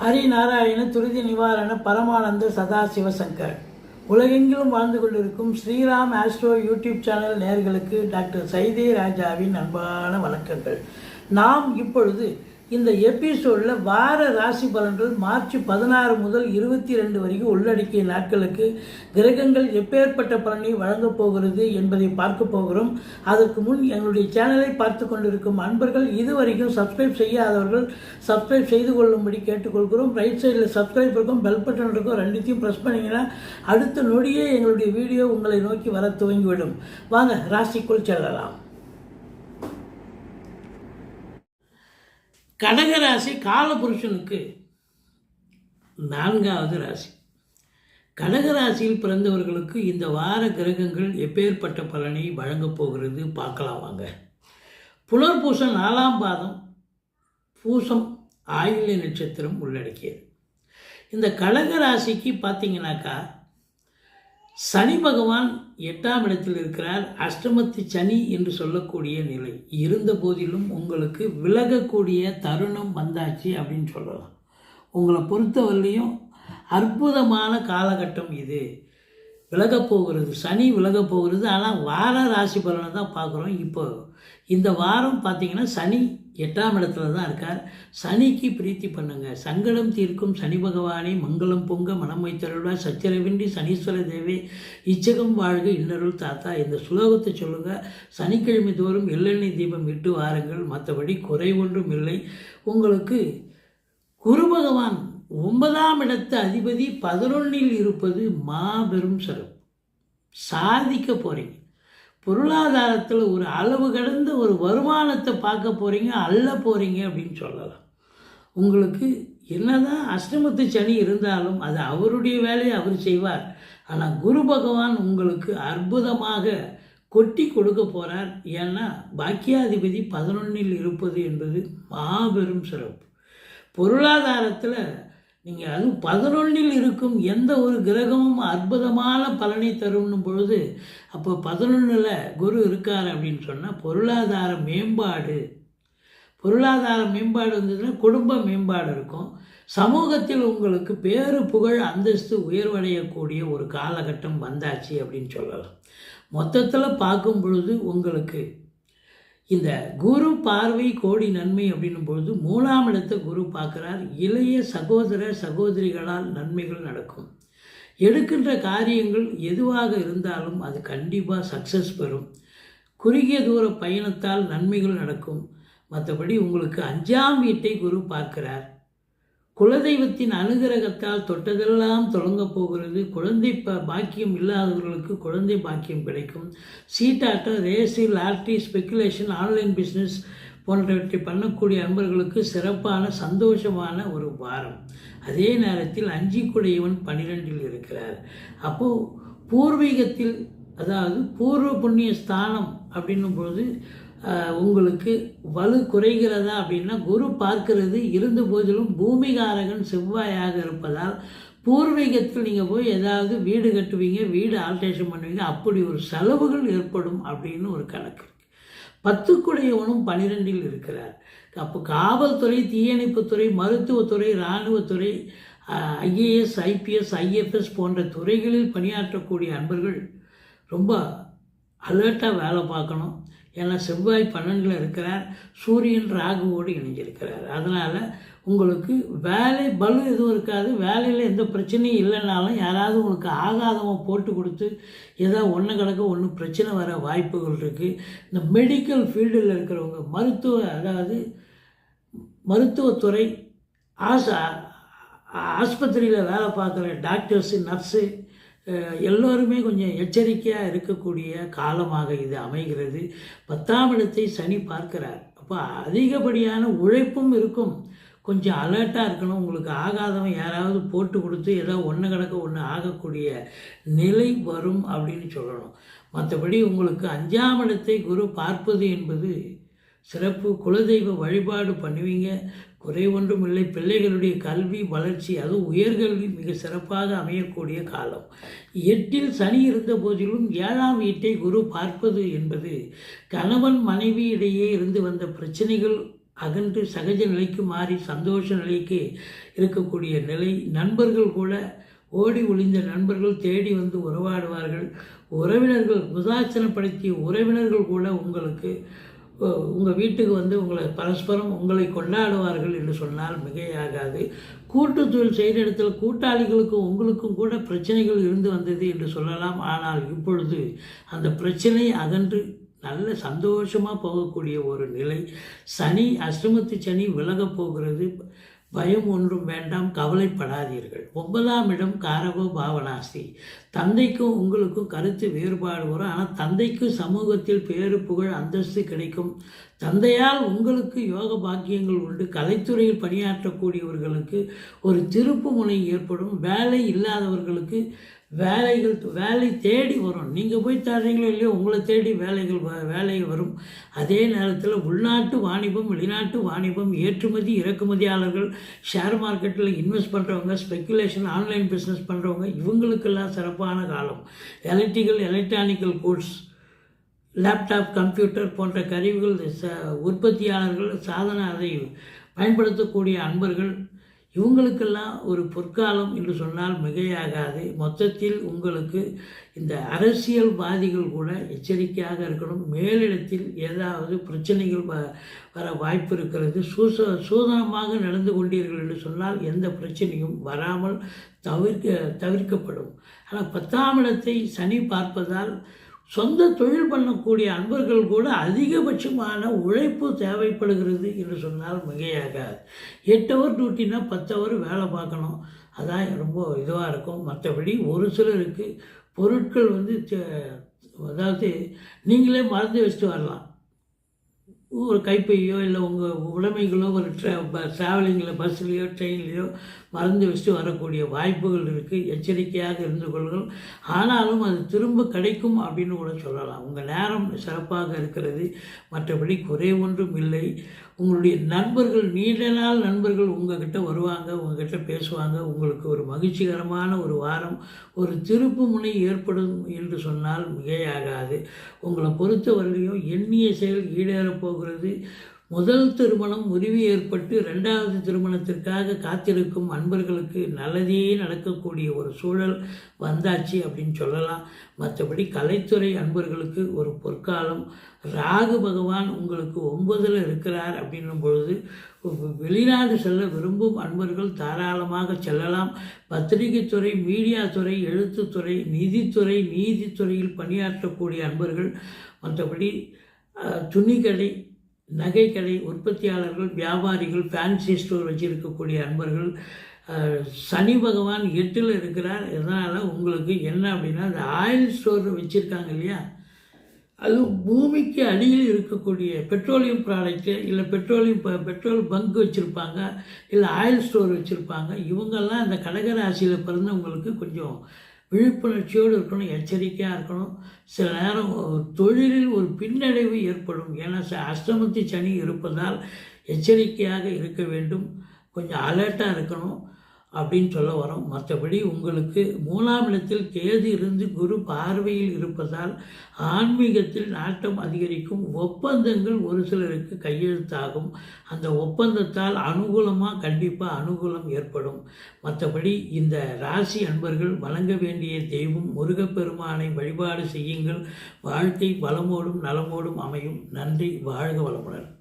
ஹரிநாராயண துரிதி நிவாரண பரமானந்த சதாசிவசங்கர். உலகெங்கிலும் வாழ்ந்து கொண்டிருக்கும் ஸ்ரீராம் ஆஸ்ட்ரோ யூடியூப் சேனல் நேர்களுக்கு டாக்டர் சைதே ராஜாவின் அன்பான வணக்கங்கள். நாம் இப்பொழுது இந்த எபிசோடில் வார ராசி பலன்கள் மார்ச் பதினாறு முதல் இருபத்தி ரெண்டு வரைக்கும் உள்ளடக்கிய நாட்களுக்கு கிரகங்கள் எப்பேற்பட்ட பலனை வழங்கப் போகிறது என்பதை பார்க்க போகிறோம். அதற்கு முன் எங்களுடைய சேனலை பார்த்து கொண்டிருக்கும் அன்பர்கள் இதுவரைக்கும் சப்ஸ்கிரைப் செய்யாதவர்கள் சப்ஸ்கிரைப் செய்து கொள்ளும்படி கேட்டுக்கொள்கிறோம். ரைட் சைடில் சப்ஸ்கிரைப் இருக்கும் பெல் பட்டன் இருக்கும் ரெண்டுத்தையும் ப்ரெஸ் பண்ணிங்கன்னா அடுத்த நொடியே எங்களுடைய வீடியோ உங்களை நோக்கி வர துவங்கிவிடும். வாங்க ராசிக்குள் செல்லலாம். கடகராசி காலபுருஷனுக்கு நான்காவது ராசி. கடகராசியில் பிறந்தவர்களுக்கு இந்த வார கிரகங்கள் எப்பேற்பட்ட பலனை வழங்கப் போகிறது பார்க்கலாம் வாங்க. புலர்பூசம் நாலாம் பாதம் பூசம் ஆயில்ய நட்சத்திரம் உள்ளடக்கியது. இந்த கடகராசிக்கு பார்த்தீங்கன்னாக்கா சனி பகவான் எட்டாம் இடத்தில் இருக்கிறார் அஷ்டமத்து சனி என்று சொல்லக்கூடிய நிலை. இருந்த போதிலும் உங்களுக்கு விலகக்கூடிய தருணம் வந்தாச்சு அப்படின்னு சொல்லலாம். உங்களை பொறுத்தவரையிலையும் அற்புதமான காலகட்டம் இது. விலகப் போகிறது. சனி விலகப் போகிறது. ஆனால் வார ராசி பலனை தான் பார்க்குறோம். இப்போ இந்த வாரம் பார்த்தீங்கன்னா சனி எட்டாம் இடத்துல தான் இருக்கார். சனிக்கு பிரீத்தி பண்ணுங்க. சங்கடம் தீர்க்கும் சனி பகவானே மங்களம் பொங்க மனம் வைத்தருள்வா சச்சரவின்றி சனீஸ்வர தேவி இச்சகம் வாழ்க இன்னருள் தாத்தா இந்த சுலோகத்தை சொல்லுங்கள் சனிக்கிழமை தோறும் எள்ளெண்ணெய் தீபம் இட்டு வாருங்கள். மற்றபடி குறை ஒன்றும் இல்லை. உங்களுக்கு குரு பகவான் ஒன்பதாம் இடத்து அதிபதி பதினொன்னில் இருப்பது மாபெரும் சிறப்பு. சாதிக்க போகிறீங்க பொருளாதாரத்தில் ஒரு அளவு கடந்த ஒரு வருமானத்தை பார்க்க போகிறீங்க அள்ள போகிறீங்க அப்படின்னு சொல்லலாம். உங்களுக்கு என்னதான் அஷ்டமத்து சனி இருந்தாலும் அது அவருடைய வேலையை அவர் செய்வார். ஆனால் குரு பகவான் உங்களுக்கு அற்புதமாக கொட்டி கொடுக்க போகிறார் ஏன்னா பாக்கியாதிபதி பதினொன்னில் இருப்பது என்பது மாபெரும் சிறப்பு. பொருளாதாரத்தில் நீங்கள் அது பதினொன்றில் இருக்கும் எந்த ஒரு கிரகமும் அற்புதமான பலனை தரும்னும் பொழுது அப்போ பதினொன்றில் குரு இருக்கார் அப்படின்னு சொன்னால் பொருளாதார மேம்பாடு. பொருளாதார மேம்பாடு வந்ததுன்னா குடும்ப மேம்பாடு இருக்கும். சமூகத்தில் உங்களுக்கு பேரு புகழ் அந்தஸ்து உயர்வடையக்கூடிய ஒரு காலகட்டம் வந்தாச்சு அப்படின்னு சொல்லலாம். மொத்தத்தில் பார்க்கும் பொழுது உங்களுக்கு இந்த குரு பார்வை கோடி நன்மை அப்படின்னும் பொழுது மூணாம் இடத்தை குரு பார்க்குறார். இளைய சகோதர சகோதரிகளால் நன்மைகள் நடக்கும். எடுக்கின்ற காரியங்கள் எதுவாக இருந்தாலும் அது கண்டிப்பாக சக்ஸஸ் பெறும். குறுகிய தூர பயணத்தால் நன்மைகள் நடக்கும். மற்றபடி உங்களுக்கு அஞ்சாம் வீட்டை குரு பார்க்கிறார். குலதெய்வத்தின் அனுகிரகத்தால் தொட்டதெல்லாம் தொடங்கப் போகிறது. குழந்தை ப பாக்கியம் இல்லாதவர்களுக்கு குழந்தை பாக்கியம் கிடைக்கும். சீட்டாட்டம் ரேசில் லாட்ரி ஸ்பெக்குலேஷன் ஆன்லைன் பிஸ்னஸ் போன்றவற்றை பண்ணக்கூடிய அன்பர்களுக்கு சிறப்பான சந்தோஷமான ஒரு வாரம். அதே நேரத்தில் அஞ்சு குடையவன் பன்னிரெண்டில் இருக்கிறார். அப்போது பூர்வீகத்தில் அதாவது பூர்வ புண்ணிய ஸ்தானம் அப்படின்னும் பொழுது உங்களுக்கு வலு குறைகிறதா அப்படின்னா குரு பார்க்கிறது இருந்த போதிலும் பூமிகாரகன் செவ்வாயாக இருப்பதால் பூர்வீகத்தில் நீங்கள் போய் ஏதாவது வீடு கட்டுவீங்க வீடு ஆல்ட்ரேஷன் பண்ணுவீங்க அப்படி ஒரு செலவுகள் ஏற்படும் அப்படின்னு ஒரு கணக்கு பத்துக்குடையவனும் பனிரெண்டில் இருக்கிறார். அப்போ காவல்துறை தீயணைப்புத்துறை மருத்துவத்துறை இராணுவத்துறை ஐஏஎஸ் ஐபிஎஸ் ஐஎஃப்எஸ் போன்ற துறைகளில் பணியாற்றக்கூடிய அன்பர்கள் ரொம்ப அலர்ட்டாக வேலை பார்க்கணும். ஏன்னா செவ்வாய் பன்னெண்டில் இருக்கிறார் சூரியன் ராகுவோடு இணைஞ்சிருக்கிறார். அதனால் உங்களுக்கு வேலை பலு எதுவும் இருக்காது. வேலையில் எந்த பிரச்சனையும் இல்லைனாலும் யாராவது உங்களுக்கு ஆகாதவன் போட்டு கொடுத்து ஏதோ ஒன்று கிடக்க ஒன்று பிரச்சனை வர வாய்ப்புகள் இருக்குது இந்த மெடிக்கல் ஃபீல்டில் இருக்கிறவங்க மருத்துவ அதாவது மருத்துவத்துறை ஆசா ஆஸ்பத்திரியில் வேலை பார்க்குற டாக்டர்ஸு நர்ஸு எல்லோருமே கொஞ்சம் எச்சரிக்கையாக இருக்கக்கூடிய காலமாக இது அமைகிறது. பத்தாம் இடத்தை சனி பார்க்கிறார். அப்போ அதிகப்படியான உழைப்பும் இருக்கும். கொஞ்சம் அலர்ட்டாக இருக்கணும். உங்களுக்கு ஆகாதவன் யாராவது போட்டு கொடுத்து ஏதோ ஒன்று கிடக்க ஒன்று ஆகக்கூடிய நிலை வரும் அப்படின்னு சொல்லணும். மற்றபடி உங்களுக்கு அஞ்சாம் இடத்தை குரு பார்ப்பது என்பது சிறப்பு குலதெய்வ வழிபாடு பண்ணுவீங்க. குறை ஒன்றும் இல்லை. பிள்ளைகளுடைய கல்வி வளர்ச்சி அதுவும் உயர்கல்வி மிக சிறப்பாக அமையக்கூடிய காலம். எட்டில் சனி இருந்த போதிலும் ஏழாம் வீட்டை குரு பார்ப்பது என்பது கணவன் மனைவி இடையே இருந்து வந்த பிரச்சனைகள் அகன்று சகஜ நிலைக்கு மாறி சந்தோஷ நிலைக்கு இருக்கக்கூடிய நிலை. நண்பர்கள் கூட ஓடி ஒளிந்த நண்பர்கள் தேடி வந்து உறவாடுவார்கள். உறவினர்கள் உதாசனப்படுத்திய உறவினர்கள் கூட உங்களுக்கு உங்கள் வீட்டுக்கு வந்து உங்களை பரஸ்பரம் உங்களை கொண்டாடுவார்கள் என்று சொன்னால் மிகையாகாது. கூட்டு தொழில் செய்கிற இடத்துல கூட்டாளிகளுக்கும் உங்களுக்கும் கூட பிரச்சனைகள் இருந்து வந்தது என்று சொல்லலாம். ஆனால் இப்பொழுது அந்த பிரச்சனை அகன்று நல்ல சந்தோஷமாக போகக்கூடிய ஒரு நிலை. சனி அஷ்டமத்து சனி விலகப் போகிறது. பயம் ஒன்றும் வேண்டாம் கவலைப்படாதீர்கள். ஒன்பதாம் இடம் காரகோ பாவனாசி. தந்தைக்கும் உங்களுக்கும் கருத்து வேறுபாடு வரும். ஆனால் தந்தைக்கும் சமூகத்தில் பேரு புகழ் அந்தஸ்து கிடைக்கும். தந்தையால் உங்களுக்கு யோக பாக்கியங்கள் உண்டு. கலைத்துறையில் பணியாற்றக்கூடியவர்களுக்கு ஒரு திருப்பு முனை ஏற்படும். வேலை இல்லாதவர்களுக்கு வேலைகள் வேலை தேடி வரும். நீங்கள் போய் தர்றீங்களோ இல்லையோ உங்களை தேடி வேலைகள் வேலை வரும். அதே நேரத்தில் உள்நாட்டு வாணிபம் வெளிநாட்டு வாணிபம் ஏற்றுமதி இறக்குமதியாளர்கள் ஷேர் மார்க்கெட்டில் இன்வெஸ்ட் பண்ணுறவங்க ஸ்பெக்குலேஷன் ஆன்லைன் பிஸ்னஸ் பண்ணுறவங்க இவங்களுக்கெல்லாம் சிறப்பான காலம். Electrical electronical goods laptop computer போன்ற கருவிகள் ச உற்பத்தியாளர்கள் சாதன அதை பயன்படுத்தக்கூடிய அன்பர்கள் இவங்களுக்கெல்லாம் ஒரு பொற்காலம் என்று சொன்னால் மிகையாகாது. மொத்தத்தில் உங்களுக்கு இந்த அரசியல்வாதிகள் கூட எச்சரிக்கையாக இருக்கணும். மேலிடத்தில் ஏதாவது பிரச்சனைகள் வ வர வாய்ப்பு இருக்கிறது. சூச சூதனமாக நடந்து கொண்டீர்கள் என்று சொன்னால் எந்த பிரச்சனையும் வராமல் தவிர்க்க தவிர்க்கப்படும். ஆனால் பத்தாம் இடத்தை சனி பார்ப்பதால் சொந்த தொழில் பண்ணக்கூடிய அன்பர்கள் கூட அதிகபட்சமான உழைப்பு தேவைப்படுகிறது என்று சொன்னால் மிகையாகாது. எட்டு ஹவர் டியூட்டினா பத்து ஹவர் வேலை பார்க்கணும். அதான் ரொம்ப இதுவாக இருக்கும். மற்றபடி ஒரு சிலருக்கு பொருட்கள் வந்து அதாவது நீங்களே மறந்து வச்சுட்டு வரலாம். ஒரு கைப்பையோ இல்லை உங்கள் உடைமைகளோ ஒரு ட்ரா ட்ராவலிங்கில் பஸ்லேயோ ட்ரெயின்லேயோ மறந்து வச்சுட்டு வரக்கூடிய வாய்ப்புகள் இருக்குது எச்சரிக்கையாக இருந்து கொள்ளுங்கள். ஆனாலும் அது திரும்ப கிடைக்கும் அப்படின்னு கூட சொல்லலாம். உங்கள் நேரம் சிறப்பாக இருக்கிறது. மற்றபடி குறை ஒன்றும் இல்லை. உங்களுடைய நண்பர்கள் நீண்ட நாள் நண்பர்கள் உங்ககிட்ட வருவாங்க உங்ககிட்ட பேசுவாங்க. உங்களுக்கு ஒரு மகிழ்ச்சிகரமான ஒரு வாரம் ஒரு திருப்பு முனை ஏற்படும் என்று சொன்னால் மிகையாகாது. உங்களை பொறுத்தவரையிலையும் எண்ணிய செயல் ஈடேறப் போகிறது. முதல் திருமணம் முறிவு ஏற்பட்டு ரெண்டாவது திருமணத்திற்காக காத்திருக்கும் அன்பர்களுக்கு நல்லதே நடக்கக்கூடிய ஒரு சூழல் வந்தாச்சு அப்படின்னு சொல்லலாம். மற்றபடி கலைத்துறை அன்பர்களுக்கு ஒரு பொற்காலம். ராகு பகவான் உங்களுக்கு ஒன்பதில் இருக்கிறார் அப்படின்னும் பொழுது வெளிநாடு செல்ல விரும்பும் அன்பர்கள் தாராளமாக செல்லலாம். பத்திரிகை துறை மீடியா துறை எழுத்துத்துறை நிதித்துறை நீதித்துறையில் பணியாற்றக்கூடிய அன்பர்கள் மற்றபடி துணிக்கடை நகைக்கடை உற்பத்தியாளர்கள் வியாபாரிகள் ஃபேன்சி ஸ்டோர் வச்சுருக்கக்கூடிய அன்பர்கள் சனி பகவான் எட்டில் இருக்கிறார். இதனால் உங்களுக்கு என்ன அப்படின்னா அந்த ஆயில் ஸ்டோர் வச்சுருக்காங்க இல்லையா? அது பூமிக்கு அடியில் இருக்கக்கூடிய பெட்ரோலியம் ப்ராடக்ட்டு இல்லை பெட்ரோலியம் பெட்ரோல் பங்க் வச்சுருப்பாங்க இல்லை ஆயில் ஸ்டோர் வச்சுருப்பாங்க. இவங்கெல்லாம் அந்த கடகராசியில் பிறந்தவங்களுக்கு கொஞ்சம் விழிப்புணர்ச்சியோடு இருக்கணும் எச்சரிக்கையாக இருக்கணும். சில நேரம் தொழிலில் ஒரு பின்னடைவு ஏற்படும். ஏன்னா அஷ்டமத்தி சனி இருப்பதால் எச்சரிக்கையாக இருக்க வேண்டும். கொஞ்சம் அலர்ட்டாக இருக்கணும். அப்படின்னு சொல்ல வரோம். மற்றபடி உங்களுக்கு மூணாம் இடத்தில் கேது இருந்து குரு பார்வையில் இருப்பதால் ஆன்மீகத்தில் நாட்டம் அதிகரிக்கும். ஒப்பந்தங்கள் ஒரு சிலருக்கு கையெழுத்தாகும். அந்த ஒப்பந்தத்தால் அனுகூலமாக கண்டிப்பாக அனுகூலம் ஏற்படும். மற்றபடி இந்த ராசி அன்பர்கள் வழங்க வேண்டிய தெய்வம் முருகப்பெருமானை வழிபாடு செய்யுங்கள். வாழ்க்கை வளமோடும் நலமோடும் அமையும். நன்றி. வாழ்க வளமுடன்.